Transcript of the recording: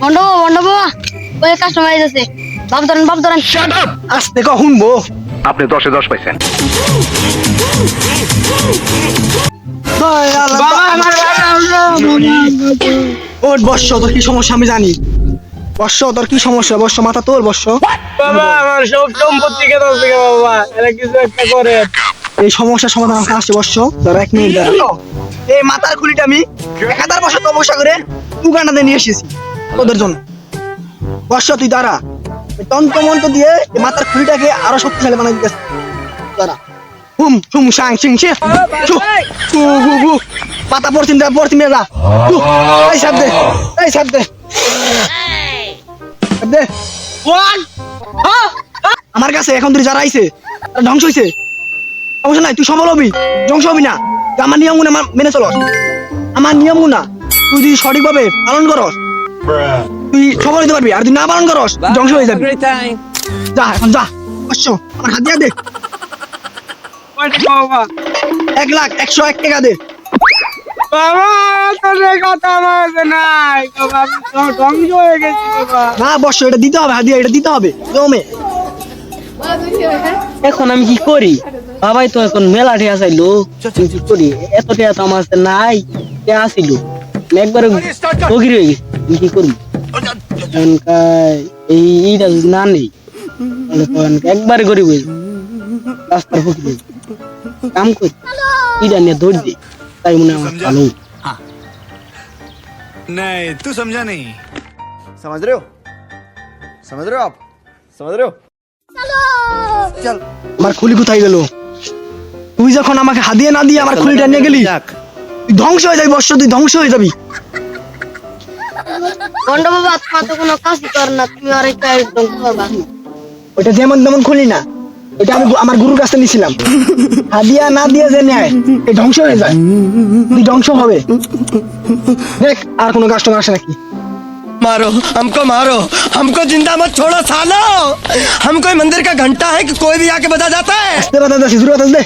Bond বাবা ওই customer বাপ ধরেন বাপ ধরেন। আসতে ক শুনব। আপনি দশে দশ পাইছেন। ওর বর্ষ তোর কি সমস্যা? আমি জানি। বর্ষ তোর কি সমস্যা? বর্ষ মাথা তোর বর্ষ। বাবা আমার সব সম্পত্তি কেন বাবা। এরা কিছু একটা করে। এই সমস্যার সমাধান আমার আসছে বর্ষ। তোর এক মিনিট। এই মাথার খুলিটা আমি এক হাজার বছর তপস্যা করে উগান্ডাতে নিয়ে এসেছি। তোদের জন্য। বর্ষ তুই দাঁড়া। তন্ত্র মন্ত্র দিয়ে মাথার খুলিটাকে আরও শক্তিশালী বানাই দিতেছে। দাঁড়া। হুম হুম ছু হু হু। পাতা পড়তিন দা পড়তিন দা এই সাপ দে এই সাপ দে। সাপ দে। আমার কাছে এখন তুই যারা আইছে ধ্বংস হইছে। সমস্যা নাই তুই সফল হবি ধ্বংস হবি না। আমার নিয়মগুলো মেনে চলস। আমার নিয়মগুলা তুই যদি সঠিকভাবে পালন করস তুই সফল হতে পারবি আর তুই না পালন করস ধ্বংস হয়ে যাবি। যা এখন যা অবশ্য আমার হাত দিয়া দে। এক লাখ একশো এক টাকা দে। হয়ে না এটা দিতে হবে হাত দিয়া এটা দিতে হবে জমে। এখন আমি কি করি? বাবাই তো এখন মেলা ঠেয়া চাইলো। করি? এত ঠেয়া তো আমার নাই ঠেয়া আসিল একবারে ফকির হয়ে গেছি। আমি কি করবো এখনকার এই এইটা যদি না নেই তাহলে তো এখনকার একবারে গরিব হয়ে যাবো। রাস্তার ফকির হয়ে যাবো। কাম করি এইটা নিয়ে ধৈর্য দিই তাই মনে হয় আমার ভালো नहीं तू समझा नहीं समझ रहे हो समझ रहे हो आप समझ रहे हो আমার খুলি কোথায় গেল তুই যখন আমাকে হাদিয়ে না দিয়ে আমার খুলিটা নিয়ে গেলি তুই ধ্বংস হয়ে যাবি বর্ষ তুই ধ্বংস হয়ে যাবি বন্ড বাবা তোমার তো কোনো কাজই কর না তুমি আর একটা একদম করবা ওটা যেমন তেমন খুলি না এটা আমি গু- আমার গুরুর কাছে নিয়েছিলাম হাদিয়া না দিয়ে যে নেয় এই ধ্বংস হয়ে যায় তুই ধ্বংস হবে দেখ আর কোনো কাস্টমার আসে নাকি मारो हमको मारो हमको जिंदा मत छोड़ो सालो हम कोई मंदिर का घंटा है कि कोई भी आके बजा जाता है দে বাতাস দে শুরু বাতাস দে